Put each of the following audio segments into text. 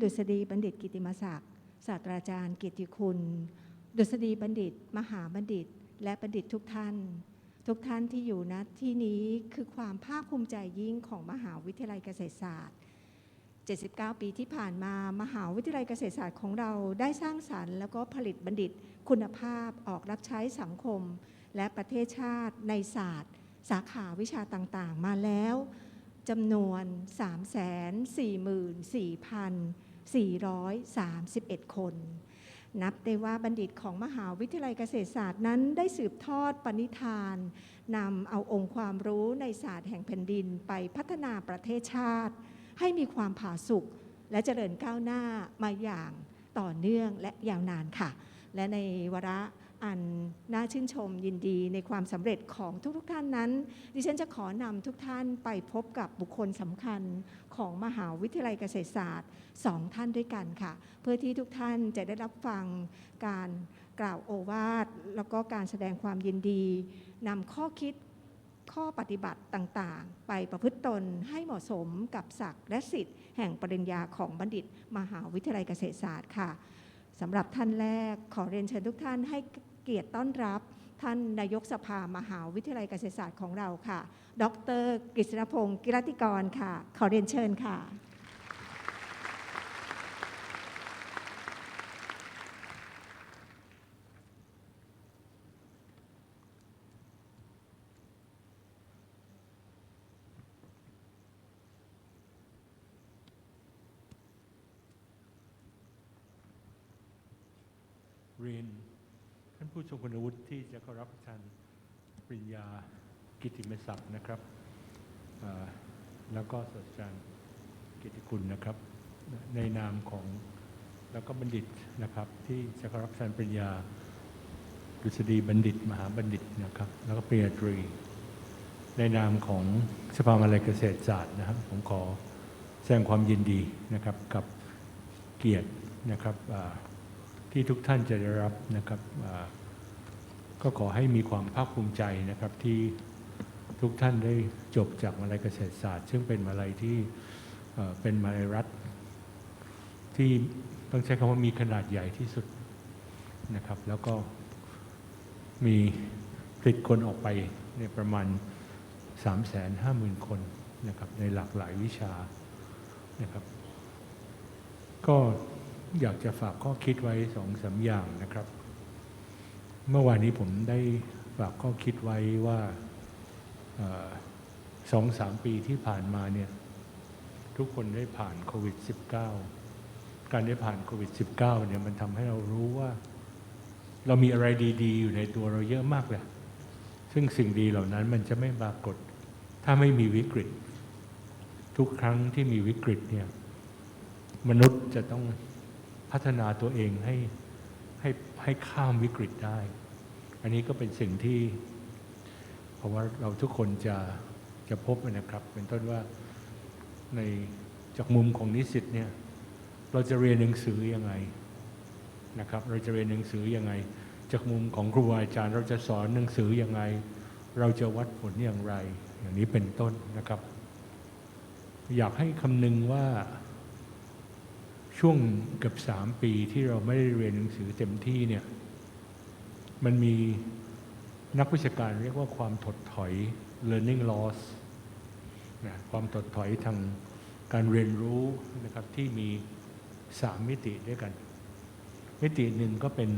ดุษฎีบัณฑิตกิติมศักดิ์ศาสตราจารย์กียรติคุณ ดุษฎีบัณฑิต มหาบัณฑิต และบัณฑิตทุกท่าน ทุกท่านที่อยู่ณที่นี้คือความภาคภูมิใจยิ่งของมหาวิทยาลัยเกษตรศาสตร์ 79 ปีที่ผ่านมามหาวิทยาลัยเกษตรศาสตร์ของเราได้สร้างสรรค์ แล้วก็ผลิตบัณฑิต คุณภาพออกรับใช้สังคม และประเทศชาติในศาสตร์ สาขาวิชาต่างๆ มาแล้วจำนวน 344,000 431 คน นับได้ว่าบัณฑิตของมหาวิทยาลัยเกษตรศาสตร์นั้นได้สืบทอดปณิธานนำเอาองค์ความรู้ในศาสตร์แห่งแผ่นดินไปพัฒนาประเทศชาติ ให้มีความผาสุกและเจริญก้าวหน้ามาอย่างต่อเนื่องและยาวนานค่ะ และในวาระ อันน่าชื่นชมยินดีในความสำเร็จของทุกๆท่านนั้น ดิฉันจะขอนำทุกท่านไปพบกับบุคคลสำคัญของมหาวิทยาลัยเกษตรศาสตร์สองท่านด้วยกันค่ะ เพื่อที่ทุกท่านจะได้รับฟังการกล่าวโอวาท แล้วก็การแสดงความยินดีนำข้อคิดข้อปฏิบัติต่างๆ ไปประพฤติตนให้เหมาะสมกับศักดิ์และสิทธิ์แห่งปริญญาของบัณฑิต มหาวิทยาลัยเกษตรศาสตร์ค่ะสำหรับท่านแรกขอเรียนเชิญทุกท่านให้ เกียรติต้อนรับ ท่านนายกสภามหาวิทยาลัยเกษตรศาสตร์ของเราค่ะ ดรกฤษณพงศ์กิรติกรค่ะ ขอเรียนเชิญค่ะ เรียน ท่านผู้ทรงคุณวุฒิที่จะเข้ารับประทานปริญญากิติมศักดิ์นะครับ แล้วก็ศาสตราจารย์เกิติคุณนะครับ ในนามของแล้วก็บัณฑิตนะครับ ที่จะเข้ารับประทานปริญญาดุษฎีบัณฑิต มหาบัณฑิตนะครับ แล้วก็ปริญญาตรี ในนามของสภามาลัยเกษตรศาสตร์นะครับ ผมขอแสดงความยินดีนะครับกับเกียรตินะครับ ที่ทุกท่านจะได้รับนะครับก็ขอให้มีความภาคภูมิใจนะครับที่ทุกท่านได้จบจากมาลัยเกษตรศาสตร์ ซึ่งเป็นมาลัยที่เป็นมาลัยรัฐ ที่ต้องใช้คำว่ามีขนาดใหญ่ที่สุดนะครับ แล้วก็มีผลิตคนออกไปในประมาณ 3 5 0 0 0 0 คนนะครับในหลากหลายวิชานะครับ ก็ อยากจะฝากข้อคิดไว้สองสามอย่างนะครับ เมื่อวานนี้ผมได้ฝากข้อคิดไว้ว่าสองสามปีที่ผ่านมาเนี่ยทุกคนได้ผ่านโควิด -19 การได้ผ่านโควิด -19 เนี่ยมันทำให้เรารู้ว่า เรามีอะไรดีๆ อยู่ในตัวเราเยอะมากเลยซึ่งสิ่งดีเหล่านั้นมันจะไม่ปรากฏ ถ้าไม่มีวิกฤต ทุกครั้งที่มีวิกฤตเนี่ยมนุษย์จะต้อง พัฒนาตัวเองให้ให้ให้ข้ามวิกฤตได้ อันนี้ก็เป็นสิ่งที่เพราะว่าเราทุกคนจะจะพบนะครับ เป็นต้นว่าในจากมุมของนิสิตเนี่ยเราจะเรียนหนังสือยังไงนะครับ เราจะเรียนหนังสือยังไง จากมุมของครูอาจารย์ เราจะสอนหนังสือยังไง เราจะวัดผลอย่างไร อย่างนี้เป็นต้นนะครับ อยากให้คำนึงว่า ช่วงเกือบสามปีที่เราไม่ได้เรียนหนังสือเต็มที่เนี่ย มันมีนักวิชาการเรียกว่าความถดถอย learning loss นะความถดถอยทางการเรียนรู้นะครับที่มีสามมิติด้วยกัน มิติหนึ่งก็เป็น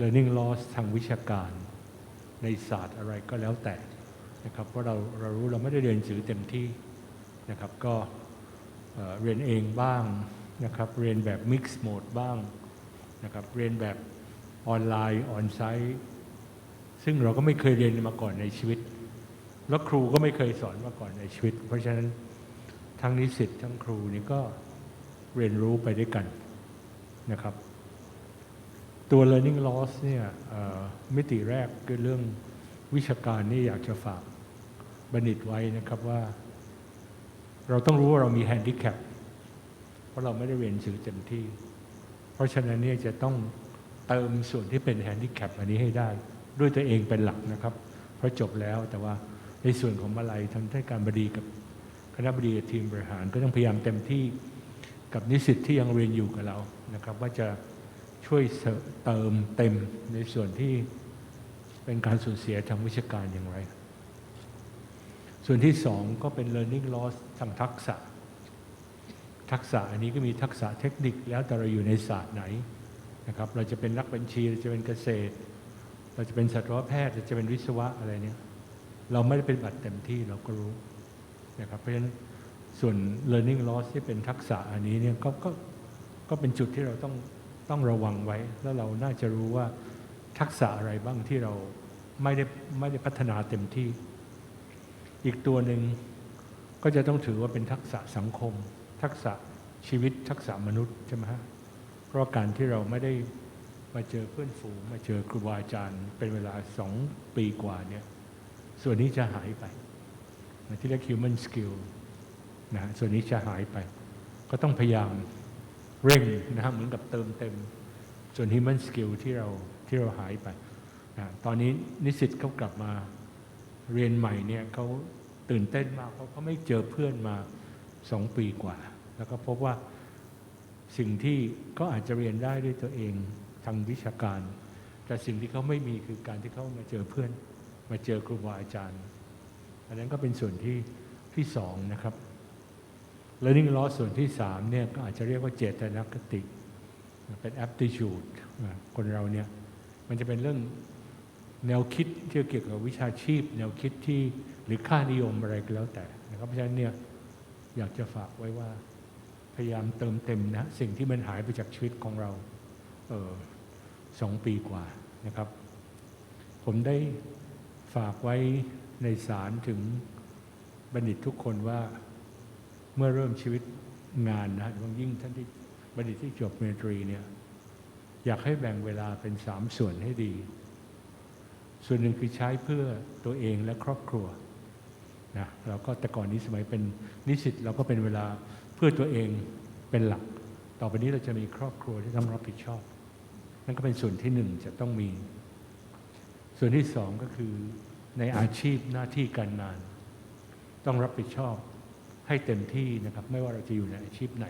learning loss ทางวิชาการในศาสตร์อะไรก็แล้วแต่นะครับเพราะเราเรารู้เราไม่ได้เรียนหนังสือเต็มที่นะครับก็เอ่อเรียนเองบ้าง นะครับเรียนแบบ Mix Mode บ้างนะครับเรียนแบบออนไลน์ออนไซต์ซึ่งเราก็ไม่เคยเรียนมาก่อนในชีวิต แล้วครูก็ไม่เคยสอนมาก่อนในชีวิต เพราะฉะนั้นทั้งนิสิตทั้งครูนี่ก็เรียนรู้ไปด้วยกันนะครับ ตัว learning loss เนี่ยมิติแรกคือเรื่องวิชาการนี่อยากจะฝากบัณฑิตไว้นะครับว่า เราต้องรู้ว่าเรามีแฮนดิแคป เพราะเราไม่ได้เรียนสือเต็มที่ เพราะฉะนั้นเนี่ยจะต้องเติมส่วนที่เป็นแฮนดิแคปอันนี้ให้ได้ ด้วยตัวเองเป็นหลักนะครับ เพราะจบแล้วแต่ว่าในส่วนของมาลัยทางท่านการบดีกับคณะบดีทีมบริหารก็ต้องพยายามเต็มที่กับนิสิตที่ยังเรียนอยู่กับเรานะครับ ว่าจะช่วยเสริมเติมเต็มในส่วนที่เป็นการสูญเสียทางวิชาการอย่างไร ส่วนที่สองก็เป็น learning loss ทางทักษะ ทักษะอันนี้ก็มีทักษะเทคนิคแล้วแต่เราอยู่ในศาสตร์ไหนนะครับ เราจะเป็นนักบัญชีเราจะเป็นเกษตร เราจะเป็นสัตวแพทย์เราจะเป็นวิศวะอะไรเนี่ยเราไม่ได้เป็นบัตรเต็มที่เราก็รู้นะครับเพราะฉะนั้นส่วน learning loss ที่เป็นทักษะอันนี้เนี่ยก็ก็ก็เป็นจุดที่เราต้องต้องระวังไว้ แล้วเราน่าจะรู้ว่าทักษะอะไรบ้างที่เราไม่ได้ไม่ได้พัฒนาเต็มที่ อีกตัวหนึ่งก็จะต้องถือว่าเป็นทักษะสังคม ทักษะชีวิตทักษะมนุษย์ใช่ไหมฮะเพราะการที่เราไม่ได้มาเจอเพื่อนฝูงมาเจอครูบาอาจารย์ เป็นเวลาสองปีกว่าเนี่ยส่วนนี้จะหายไปที่เรียก human skill นะฮะส่วนนี้จะหายไป ก็ต้องพยายามเร่งนะฮะเหมือนกับเติมเต็ม ส่วน human skill ที่เราที่เราหายไปนะตอนนี้นิสิตเขากลับมาเรียนใหม่เนี่ยเขาตื่นเต้นมากเพราะเขาไม่เจอเพื่อนมาสองปีกว่า แล้วก็พบว่าสิ่งที่ก็อาจจะเรียนได้ด้วยตัวเองทางวิชาการ แต่สิ่งที่เขาไม่มีคือการที่เขามาเจอเพื่อน มาเจอครูบาอาจารย์ อันนั้นก็เป็นส่วนที่ที่สองนะครับ learning loss ส่วนที่สามเนี่ยก็อาจจะเรียกว่าเจตนคติเป็น aptitude คนเราเนี่ยมันจะเป็นเรื่องแนวคิดที่เกี่ยวกับวิชาชีพ แนวคิดที่หรือค่านิยมอะไรก็แล้วแต่นะครับเพราะฉะนั้นเนี่ยอยากจะฝากไว้ว่า ยายามเติมเต็มนะสิ่งที่มันหายไปจากชีวิตของเราเออสองปีกว่านะครับ ผมได้ฝากไว้ในสารถึงบัณฑิตทุกคนว่าเมื่อเริ่มชีวิตงานนะยิ่งท่านที่บัณฑิตที่จบเมตรีเนี่ยอยากให้แบ่งเวลาเป็นสามส่วนให้ดี ส่วนหนึ่งคือใช้เพื่อตัวเองและครอบครัวนะเราก็แต่ก่อนนี้สมัยเป็นนิสิตเราก็เป็นเวลา พื่อตัวเองเป็นหลัก ต่อไปนี้เราจะมีครอบครัวที่ต้องรับผิดชอบ นั่นก็เป็นส่วนที่หนึ่งจะต้องมี ส่วนที่สองก็คือในอาชีพหน้าที่การงาน ต้องรับผิดชอบให้เต็มที่นะครับ ไม่ว่าเราจะอยู่ในอาชีพไหน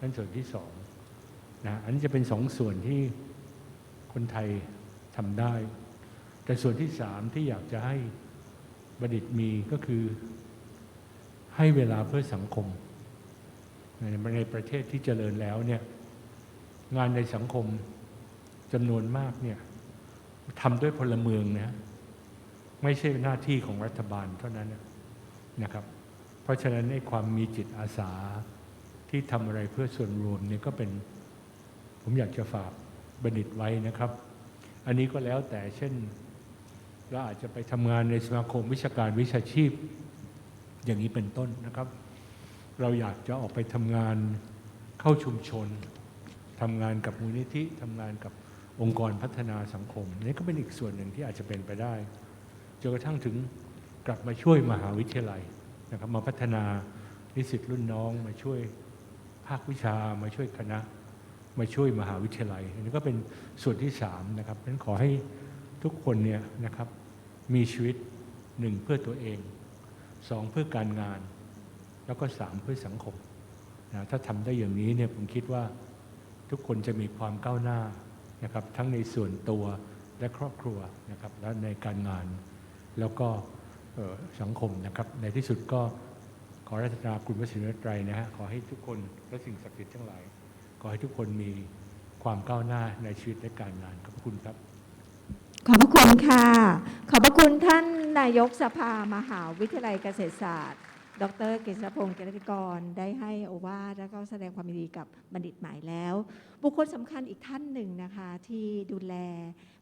นั่นส่วนที่สองนะอันนี้จะเป็นสองส่วนที่คนไทยทำได้ แต่ส่วนที่สามที่อยากจะให้บัณฑิตมีก็คือให้เวลาเพื่อสังคม ในประเทศที่เจริญแล้วเนี่ยงานในสังคมจำนวนมากเนี่ยทำด้วยพลเมืองนะไม่ใช่หน้าที่ของรัฐบาลเท่านั้นนะครับ เพราะฉะนั้นในความมีจิตอาสาที่ทำอะไรเพื่อส่วนรวมเนี่ยก็เป็นผมอยากจะฝากบัณฑิตไว้นะครับ อันนี้ก็แล้วแต่เช่นเราอาจจะไปทำงานในสมาคมวิชาการวิชาชีพ อย่างนี้เป็นต้นนะครับ เราอยากจะออกไปทำงานเข้าชุมชนทำงานกับมูลนิธิทำงานกับองค์กรพัฒนาสังคมนี่ก็เป็นอีกส่วนหนึ่งที่อาจจะเป็นไปได้จนกระทั่งถึงกลับมาช่วยมหาวิทยาลัยนะครับมาพัฒนานิสิตรุ่นน้อง มาช่วยภาควิชา มาช่วยคณะ มาช่วยมหาวิทยาลัย อันนี้ก็เป็นส่วนที่สามนะครับนั้นขอให้ทุกคนเนี่ยนะครับมีชีวิตหนึ่งเพื่อตัวเองสองเพื่อการงาน แล้วก็สามเพื่อสังคมนะถ้าทำได้อย่างนี้เนี่ยผมคิดว่าทุกคนจะมีความก้าวหน้านะครับทั้งในส่วนตัวและครอบครัวนะครับและในการงาน แล้วก็สังคมนะครับ ในที่สุดก็ขอรัตนาคุณพระศรีรัตรัยนะฮะขอให้ทุกคนและสิ่งศักดิ์สิทธิ์ทั้งหลาย ขอให้ทุกคนมีความก้าวหน้าในชีวิตและการงานขอบคุณครับขอบพระคุณค่ะ ขอบพระคุณท่านนายกสภามหาวิทยาลัยเกษตรศาสตร์ ดรกฤษพงศ์เกยรติกรได้ให้โอวาทและก็แสดงความยินดีกับบัณฑิตหม่แล้ว บุคคลสำคัญอีกท่านหนึ่งนะคะที่ดูแล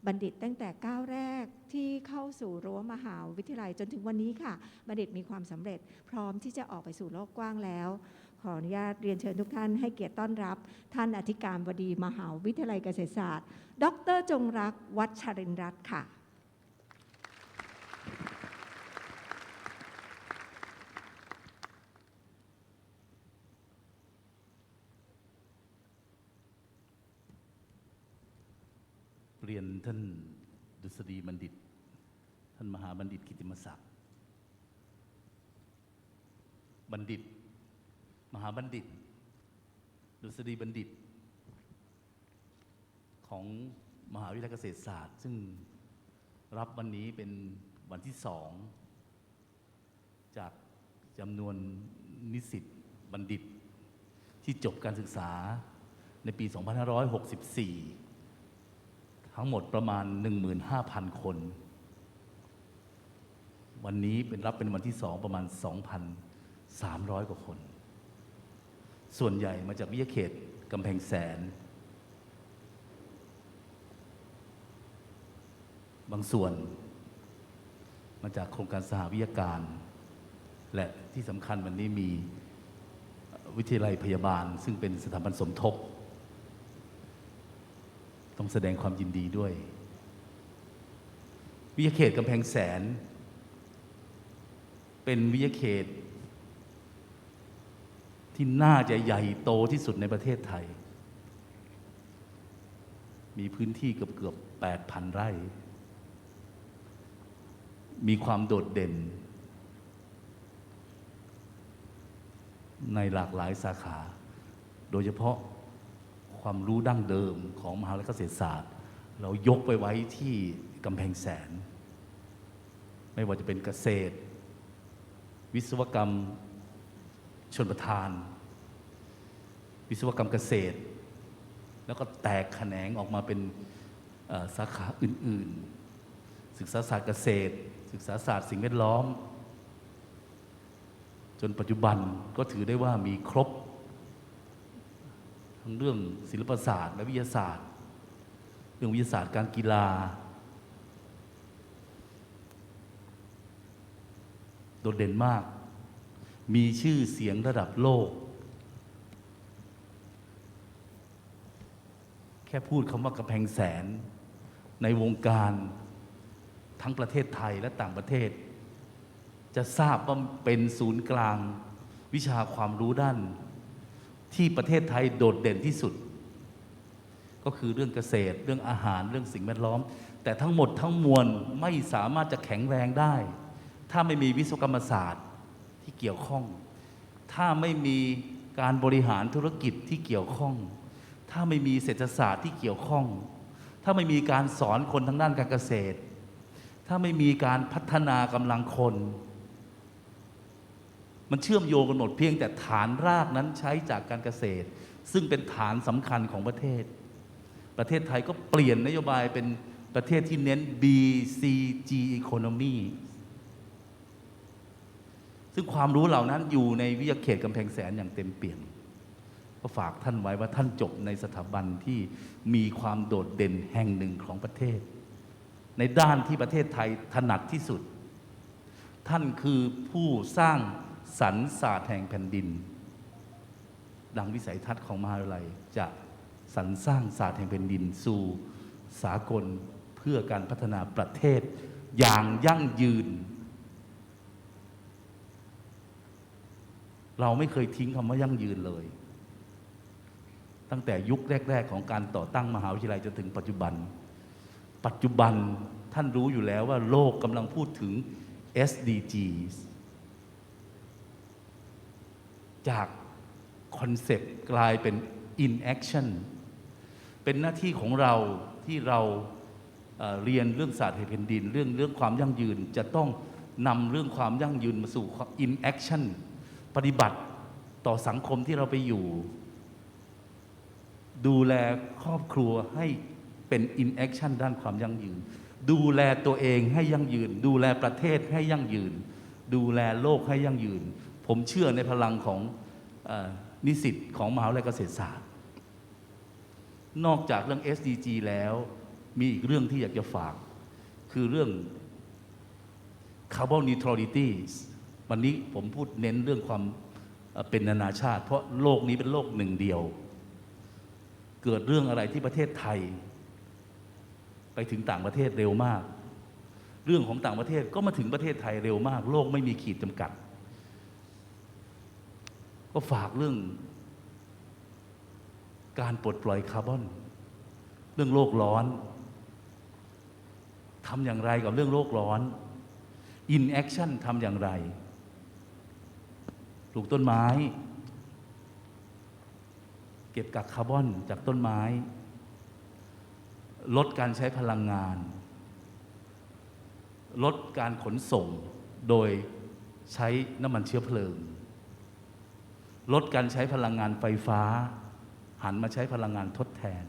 บัณฑิตตั้งแต่ก้าวแรกที่เข้าสู่รั้วมหาวิทยาลัยจนถึงวันนี้ค่ะ บัณฑิตมีความสำเร็จพร้อมที่จะออกไปสู่โลกกว้างแล้ว ขออนุญาตเรียนเชิญทุกท่านให้เกียรติต้อนรับ ท่านอธิการบดีมหาวิทยาลัยเกษตรศาสตร์ ดรจงรักวัชรินทร์รัตน์ค่ะ รียนท่านดุษฎีบัณฑิต ท่านมหาบัณฑิตกิติมศักดิ์บัณฑิต มหาบัณฑิต ดุษฎีบัณฑิต ของมหาวิทยาลัยเกษตรศาสตร์ ซึ่งรับวันนี้เป็นวันที่สองจากจำนวนนิสิตบัณฑิต ที่จบการศึกษาในปี 2564 ทั้งหมดประมาณ 15,000 คน วันนี้เป็นรับเป็นวันที่สองประมาณ 2,300 กว่าคน ส่วนใหญ่มาจากวิทยาเขตกำแพงแสน บางส่วน มาจากโครงการสหวิทยาการ และที่สำคัญวันนี้มีวิทยาลัยพยาบาล ซึ่งเป็นสถาบันสมทบ ต้องแสดงความยินดีด้วย วิทยาเขตกำแพงแสน เป็นวิทยาเขต ที่น่าจะใหญ่โตที่สุดในประเทศไทย มีพื้นที่เกือบเกือบ8,000 ไร่ มีความโดดเด่น ในหลากหลายสาขา โดยเฉพาะ ความรู้ดั้งเดิมของมหาวิทยาลัยเกษตรศาสตร์ เรายกไปไว้ที่กำแพงแสน ไม่ว่าจะเป็นเกษตร วิศวกรรมชนประทาน วิศวกรรมเกษตร แล้วก็แตกแขนงออกมาเป็นสาขาอื่น ๆ ศึกษาศาสตร์เกษตร ศึกษาศาสตร์สิ่งแวดล้อม จนปัจจุบันก็ถือได้ว่ามีครบ ทั้งเรื่องศิลปศาสตร์ และวิทยาศาสตร์ เรื่องวิทยาศาสตร์การกีฬา โดดเด่นมาก มีชื่อเสียงระดับโลก แค่พูดคำว่ากำแพงแสน ในวงการทั้งประเทศไทยและต่างประเทศ จะทราบว่าเป็นศูนย์กลางวิชาความรู้ด้าน ที่ประเทศไทยโดดเด่นที่สุด ก็คือเรื่องเกษตร เรื่องอาหารเรื่องสิ่งแวดล้อม แต่ทั้งหมดทั้งมวลไม่สามารถจะแข็งแรงได้ ถ้าไม่มีวิศวกรรมศาสตร์ที่เกี่ยวข้อง ถ้าไม่มีการบริหารธุรกิจที่เกี่ยวข้อง ถ้าไม่มีเศรษฐศาสตร์ที่เกี่ยวข้อง ถ้าไม่มีการสอนคนทางด้านการเกษตร ถ้าไม่มีการพัฒนากำลังคน มันเชื่อมโยงกันหมดเพียงแต่ฐานรากนั้นใช้จากการเกษตร ซึ่งเป็นฐานสำคัญของประเทศ ประเทศไทยก็เปลี่ยนนโยบายเป็นประเทศที่เน้น BCG economy ซึ่งความรู้เหล่านั้นอยู่ในวิทยาเขตกำแพงแสนอย่างเต็มเปี่ยมก็ฝากท่านไว้ว่าท่านจบในสถาบันที่มีความโดดเด่นแห่งหนึ่งของประเทศ ในด้านที่ประเทศไทยถนัดที่สุด ท่านคือผู้สร้าง สรรศาสตร์แห่งแผ่นดิน ดังวิสัยทัศน์ของมหาวิทยาลัยจะสรรสร้างศาสตร์แห่งแผ่นดิน สู่สากลเพื่อการพัฒนาประเทศอย่างยั่งยืน เราไม่เคยทิ้งคำว่ายั่งยืนเลย ตั้งแต่ยุคแรก ๆ ของการต่อตั้งมหาวิทยาลัยจนถึงปัจจุบัน ปัจจุบันท่านรู้อยู่แล้วว่าโลกกำลังพูดถึง SDGs จากคอนเซปต์กลายเป็น in action เป็นหน้าที่ของเราที่เราเเรียนเรื่องศาสตร์แห่งแผ่นดิน เรื่องเรื่องความยั่งยืนจะต้องนำเรื่องความยั่งยืนมาสู่ in action ปฏิบัติต่อสังคมที่เราไปอยู่ ดูแลครอบครัวให้เป็น in action ด้านความยั่งยืน ดูแลตัวเองให้ยั่งยืน ดูแลประเทศให้ยั่งยืน ดูแลโลกให้ยั่งยืน ผมเชื่อในพลังของอนิสิตของมหาวิทยาลัยเกษตรศาสตร์ นอกจากเรื่อง SDG แล้วมีอีกเรื่องที่อยากจะฝาก คือเรื่อง carbon neutrality วันนี้ผมพูดเน้นเรื่องความเป็นนานาชาติ เพราะโลกนี้เป็นโลกหนึ่งเดียว เกิดเรื่องอะไรที่ประเทศไทย ไปถึงต่างประเทศเร็วมาก เรื่องของต่างประเทศก็มาถึงประเทศไทยเร็วมาก โลกไม่มีขีดจำกัด ก็ฝากเรื่อง การปลดปล่อยคาร์บอน เรื่องโลกร้อนทำอย่างไรกับเรื่องโลกร้อน in action ทำอย่างไรปลูกต้นไม้ เก็บกักคาร์บอนจากต้นไม้ ลดการใช้พลังงาน ลดการขนส่งโดยใช้น้ำมันเชื้อเพลิง ลดการใช้พลังงานไฟฟ้า หันมาใช้พลังงานทดแทน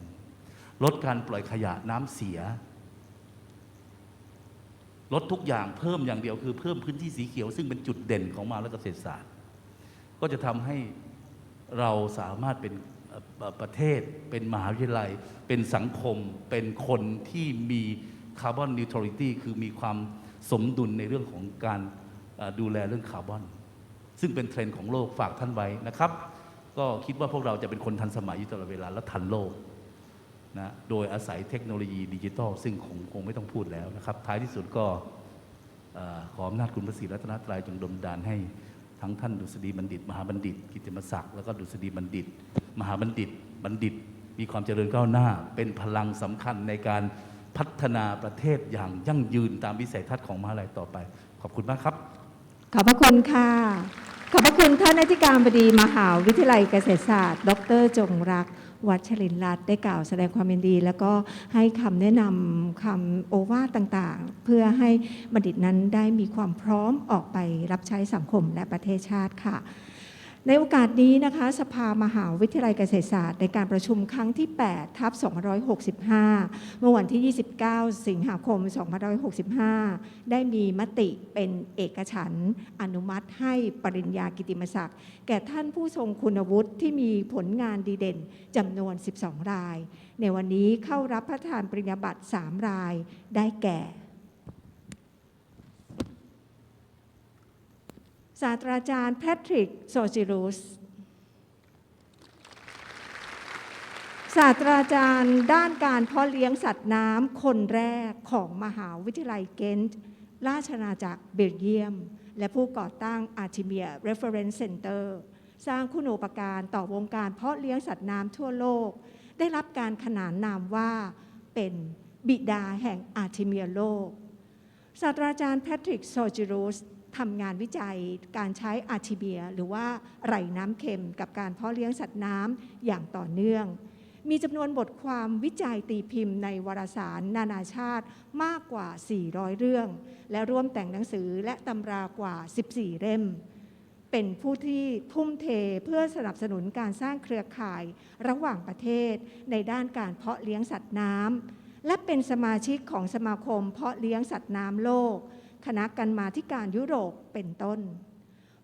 ลดการปล่อยขยะน้ำเสีย ลดทุกอย่างเพิ่มอย่างเดียวคือเพิ่มพื้นที่สีเขียว ซึ่งเป็นจุดเด่นของมาวิทยาลัยเกษตรศาสตร์ ก็จะทำให้เราสามารถเป็นประเทศ เป็นมหาวิทยาลัย เป็นสังคม เป็นคนที่มีคาร์บอนนิวทร a ลิตี้คือมีความสมดุลในเรื่องของการดูแลเรื่องคาร์บอน ซึ่งเป็นเทรนด์ของโลกฝากท่านไว้นะครับ ก็คิดว่าพวกเราจะเป็นคนทันสมัยอยู่ตลอดเวลาและทันโลกนะโดยอาศัยเทคโนโลยีดิจิทัล ซึ่งคงคงไม่ต้องพูดแล้วนะครับ ท้ายที่สุดก็เอ่อขออำนาจคุณพระศรีรัตนตรัยจงดลดานให้ทั้งท่านดุษฎีบัณฑิต มหาบัณฑิต กิติมศักดิ์แล้วก็ดุษฎีบัณฑิต มหาบัณฑิต บัณฑิต มีความเจริญก้าวหน้า เป็นพลังสำคัญในการพัฒนาประเทศอย่างยั่งยืนตามวิสัยทัศน์ของมหาลัยต่อไป ขอบคุณมากครับ ขอบพระคุณค่ะ ขอบพระคุณท่านอธิการบดีมหาวิทยาลัยเกษตรศาสตร์ ดร จงรัก วัชรินร์รัตน์ได้กล่าวแสดงความยินดี แล้วก็ให้คำแนะนำคำโอวาทต่างๆ เพื่อให้บัณฑิตนั้นได้มีความพร้อมออกไปรับใช้สังคมและประเทศชาติค่ะ ในโอกาสนี้นะคะสภามหาวิทยาลัยเกษตรศาสตร์ ในการประชุมครั้งที่ 8 ทับ 265 เมื่อวันที่ 29 สิงหาคม 2565 ได้มีมติเป็นเอกฉันท์อนุมัติให้ปริญญากิติมศักดิ์แก่ท่านผู้ทรงคุณวุฒิที่มีผลงานดีเด่นจำนวน 12 ราย ในวันนี้เข้ารับพระทานปริญญาบัตร 3 รายได้แก่ ศาสตราจารย์แพทริกโซจิรุสศาสตราจารย์ด้านการเพาะเลี้ยงสัตว์น้ำคนแรกของมหาวิทยาลัยเกนต์ราชอาจักรเบลเยียม และผู้ก่อตั้ง Artemia Reference Center สร้างคุณูปการต่อวงการเพาะเลี้ยงสัตว์น้ำทั่วโลก ได้รับการขนานนามว่าเป็นบิดาแห่งอาร์เทเมียโลกศาสตราจารย์แพทริกโซจิรุส ทำงานวิจัยการใช้อาร์ทิเบีย หรือว่าไหลน้ำเค็มกับการเพาะเลี้ยงสัตว์น้ำอย่างต่อเนื่อง มีจำนวนบทความวิจัยตีพิมพ์ในวารสารนานาชาติมากกว่า 400 เรื่อง และร่วมแต่งหนังสือและตำรากว่า 14 เล่ม เป็นผู้ที่ทุ่มเทเพื่อสนับสนุนการสร้างเครือข่ายระหว่างประเทศ ในด้านการเพาะเลี้ยงสัตว์น้ำและเป็นสมาชิกของสมาคมเพาะเลี้ยงสัตว์น้ำโลก คณะกรรมาธิการยุโรปเป็นต้น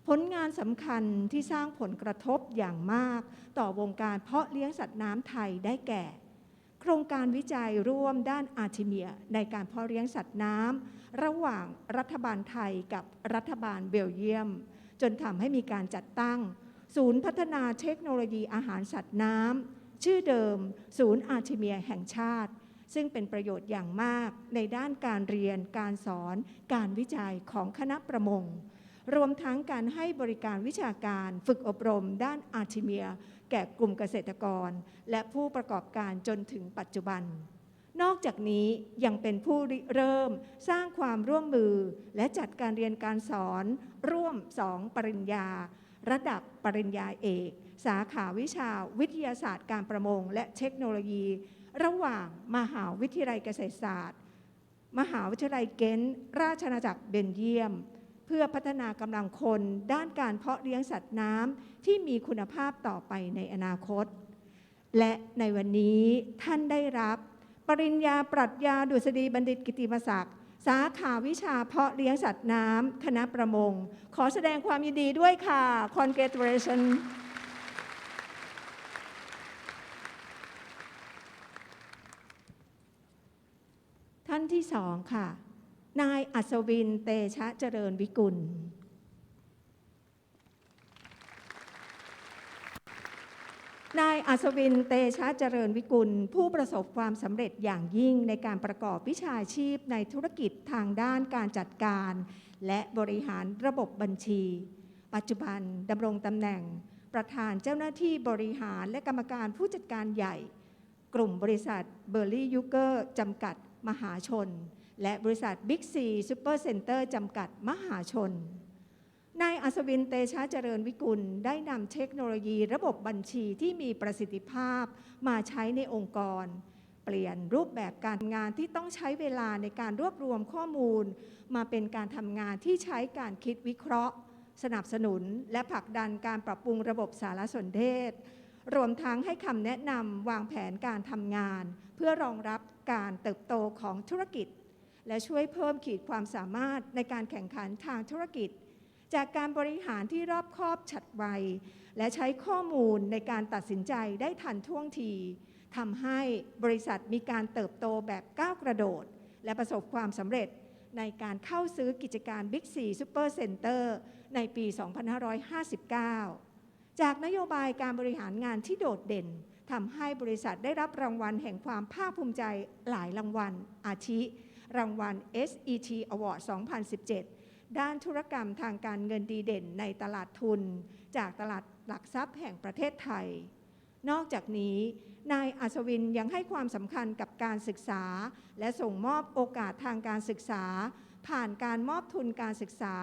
ผลงานสำคัญที่สร้างผลกระทบอย่างมาก ต่อวงการเพาะเลี้ยงสัตว์น้ำไทยได้แก่ โครงการวิจัยร่วมด้านอาร์ทิเมีย ในการเพาะเลี้ยงสัตว์น้ำระหว่างรัฐบาลไทยกับรัฐบาลเบลเยียม จนทำให้มีการจัดตั้ง ศูนย์พัฒนาเทคโนโลยีอาหารสัตว์น้ำชื่อเดิม ศูนย์อาร์ทิเมียแห่งชาติ ซึ่งเป็นประโยชน์อย่างมากในด้านการเรียน การสอน การวิจัยของคณะประมง รวมทั้งการให้บริการวิชาการฝึกอบรมด้านอาร์ทิเมีย แก่กลุ่มเกษตรกร และผู้ประกอบการจนถึงปัจจุบันนอกจากนี้ยังเป็นผู้เริ่มสร้างความร่วมมือ และจัดการเรียนการสอน ร่วมสองปริญญา ระดับปริญญาเอก สาขาวิชาวิทยาศาสตร์การประมง และเทคโนโลยี ระหว่างมหาวิทยาลัยเกษตรศาสตร์ มหาวิทยาลัยเกนราชอาจักรเบลเยียม เพื่อพัฒนากำลังคนด้านการเพาะเลี้ยงสัตว์น้ำที่มีคุณภาพต่อไปในอนาคต และในวันนี้ท่านได้รับ ปริญญาปรัชญาดุษฎีบัณฑิตกิติมศักดิ์สาขาวิชาเพาะเลี้ยงสัตว์น้ำคณะประมง ขอแสดงความยินดีด้วยค่ะ congratulation ที่สองค่ะ นายอัศวินเตชะเจริญวิกุล นายอัศวินเตชะเจริญวิกุล ผู้ประสบความสำเร็จอย่างยิ่งในการประกอบวิชาชีพในธุรกิจทางด้านการจัดการ และบริหารระบบบัญชี ปัจจุบันดำรงตำแหน่ง ประธานเจ้าหน้าที่บริหารและกรรมการผู้จัดการใหญ่ กลุ่มบริษัทเบอร์ลี่ยูเกอร์จำกัด มหาชน และบริษัทบิ๊กซีซูเปอร์เซ็นเตอร์จำกัดมหาชน นายอัศวินเตชะเจริญวิกุล ได้นำเทคโนโลยีระบบบัญชีที่มีประสิทธิภาพมาใช้ในองค์กร เปลี่ยนรูปแบบการทำงานที่ต้องใช้เวลาในการรวบรวมข้อมูล มาเป็นการทำงานที่ใช้การคิดวิเคราะห์ สนับสนุน และผลักดันการปรับปรุงระบบสารสนเทศรวมทั้งให้คำแนะนำวางแผนการทำงาน เพื่อรองรับ การเติบโตของธุรกิจ และช่วยเพิ่มขีดความสามารถในการแข่งขันทางธุรกิจ จากการบริหารที่รอบคอบฉัดไว และใช้ข้อมูลในการตัดสินใจได้ทันท่วงทีทำให้บริษัทมีการเติบโตแบบก้าวกระโดด และประสบความสำเร็จในการเข้าซื้อกิจการ Big C Super Center ในปี 2559 จากนโยบายการบริหารงานที่โดดเด่น ทำให้บริษัทได้รับรางวัลแห่งความภาคภูมิใจหลายรางวัล อาทิ รางวัล SET Award 2017 ด้านธุรกรรมทางการเงินดีเด่นในตลาดทุน จากตลาดหลักทรัพย์แห่งประเทศไทย นอกจากนี้ นายอัศวินยังให้ความสำคัญกับการศึกษา และส่งมอบโอกาสทางการศึกษา ผ่านการมอบทุนการศึกษา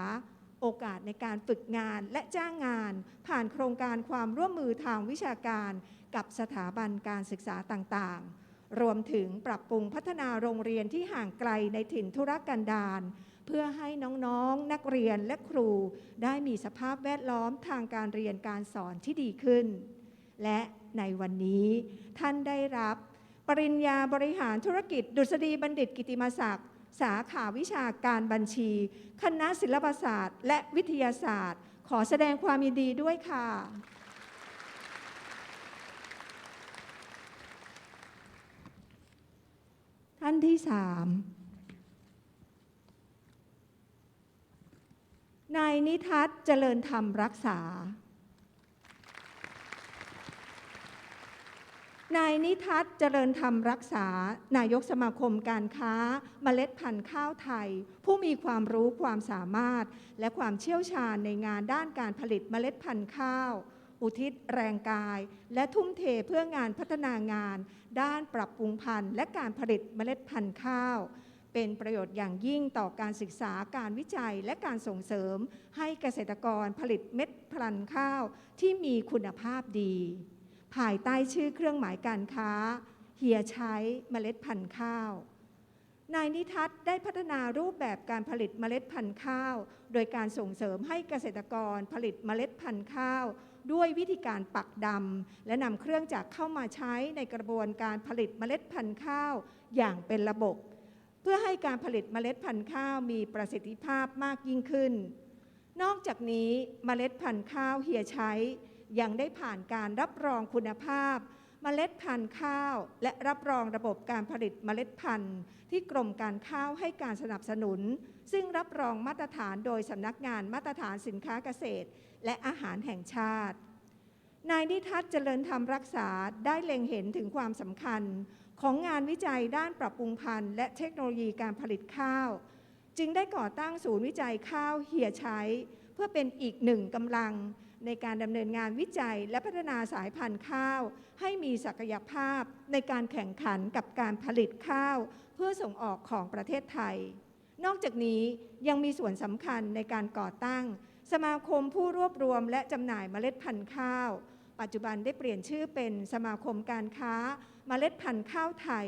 โอกาสในการฝึกงานและจ้างงาน ผ่านโครงการความร่วมมือทางวิชาการกับสถาบันการศึกษาต่างๆ รวมถึงปรับปรุงพัฒนาโรงเรียนที่ห่างไกลในถิ่นธุรกันดารเพื่อให้น้องๆ นักเรียนและครูได้มีสภาพแวดล้อมทางการเรียนการสอนที่ดีขึ้น และในวันนี้ท่านได้รับ ปริญญาบริหารธุรกิจ ดุษฎีบัณฑิตกิติมศักดิ์ สาขาวิชาการบัญชี คณะศิลปศาสตร์ และวิทยาศาสตร์ ขอแสดงความยินดีด้วยค่ะ ท่านที่สามนายนิทัศน์เจริญธรรมรักษา นายนิทัศน์เจริญธรรมรักษา นายกสมาคมการค้าเมล็ดพันธุ์ข้าวไทย ผู้มีความรู้ความสามารถ และความเชี่ยวชาญในงานด้านการผลิตเมล็ดพันธุ์ข้าว อุทิศแรงกาย และทุ่มเทเพื่องานพัฒนางาน ด้านปรับปรุงพันธุ์ และการผลิตเมล็ดพันธุ์ข้าว เป็นประโยชน์อย่างยิ่งต่อการศึกษาการวิจัยและการส่งเสริม ให้เกษตรกรผลิตเม็ดพันธุ์ข้าวที่มีคุณภาพดี ภายใต้ชื่อเครื่องหมายการค้า เฮียใช้เมล็ดพันธุ์ข้าวนายนิทัศน์ได้พัฒนารูปแบบการผลิตเมล็ดพันธุ์ข้าว โดยการส่งเสริมให้เกษตรกรผลิตเมล็ดพันธุ์ข้าว ด้วยวิธีการปักดำและนำเครื่องจักรเข้ามาใช้ในกระบวนการผลิตเมล็ดพันธุ์ข้าวอย่างเป็นระบบ เพื่อให้การผลิตเมล็ดพันธุ์ข้าวมีประสิทธิภาพมากยิ่งขึ้น นอกจากนี้เมล็ดพันธุ์ข้าวเฮียใช้ยังได้ผ่านการรับรองคุณภาพ เมล็ดพันธุ์ข้าว และรับรองระบบการผลิตเมล็ดพันธุ์ ที่กรมการข้าวให้การสนับสนุน ซึ่งรับรองมาตรฐานโดยสำนักงานมาตรฐานสินค้าเกษตร และอาหารแห่งชาติ นายนิทัศน์เจริญธรรมรักษาได้เล็งเห็นถึงความสำคัญ ของงานวิจัยด้านปรับปรุงพันธุ์และเทคโนโลยีการผลิตข้าว จึงได้ก่อตั้งศูนย์วิจัยข้าวเฮียใช้ เพื่อเป็นอีกหนึ่งกำลัง ในการดำเนินงานวิจัยและพัฒนาสายพันธุ์ข้าว ให้มีศักยภาพในการแข่งขันกับการผลิตข้าว เพื่อส่งออกของประเทศไทย นอกจากนี้ยังมีส่วนสำคัญในการก่อตั้ง สมาคมผู้รวบรวมและจำหน่ายเมล็ดพันธุ์ข้าว ปัจจุบันได้เปลี่ยนชื่อเป็นสมาคมการค้าเมล็ดพันธุ์ข้าวไทย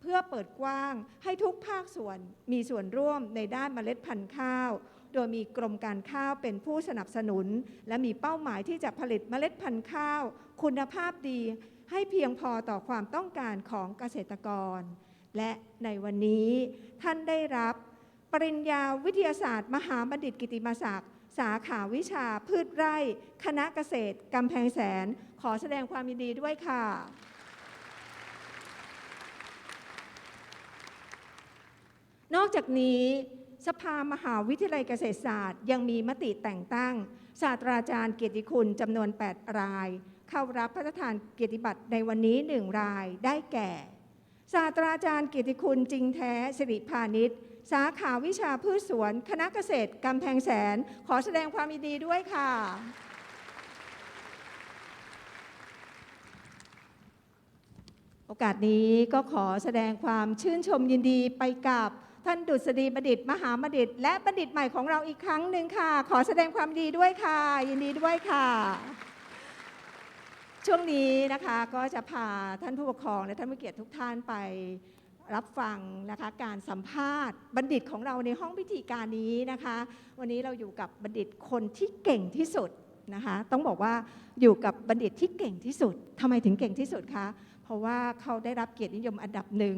เพื่อเปิดกว้างให้ทุกภาคส่วนมีส่วนร่วมในด้านเมล็ดพันธุ์ข้าว โดยมีกรมการข้าวเป็นผู้สนับสนุน และมีเป้าหมายที่จะผลิตเมล็ดพันธุ์ข้าว คุณภาพดี ให้เพียงพอต่อความต้องการของเกษตรกร และในวันนี้ท่านได้รับ ปริญญาวิทยาศาสตร์ มหาบัณฑิตกิติมศักดิ์สาขาวิชาพืชไร่ คณะเกษตรกำแพงแสน ขอแสดงความยินดีด้วยค่ะ นอกจากนี้ สภามหาวิทยาลัยเกษตรศาสตร์ ยังมีมติแต่งตั้ง ศาสตราจารย์เกียรติคุณจำนวน 8 ราย เข้ารับพระราชทานเกียรติบัตรในวันนี้หนึ่งรายได้แก่ ศาสตราจารย์เกียรติคุณจริงแท้สิริพานิชสาขาวิชาพืชสวน คณะเกษตรกำแพงแสน ขอแสดงความยินดีด้วยค่ะโอกาสนี้ก็ขอแสดงความชื่นชมยินดีไปกับ ท่านดุษฎีบัณฑิตมหาบัณฑิต และบัณฑิตใหม่ของเราอีกครั้งหนึ่งค่ะ ขอแสดงความดีด้วยค่ะ ยินดีด้วยค่ะ ช่วงนี้นะคะก็จะพาท่านผู้ปกครองและท่านผู้เกียรติทุกท่านไปรับฟังนะคะการสัมภาษณ์บัณฑิตของเราในห้องพิธีการนี้นะคะ วันนี้เราอยู่กับบัณฑิตคนที่เก่งที่สุดนะคะต้องบอกว่าอยู่กับบัณฑิตที่เก่งที่สุดทำไมถึงเก่งที่สุดคะเพราะว่าเขาได้รับเกียรตินิยมอันดับหนึ่ง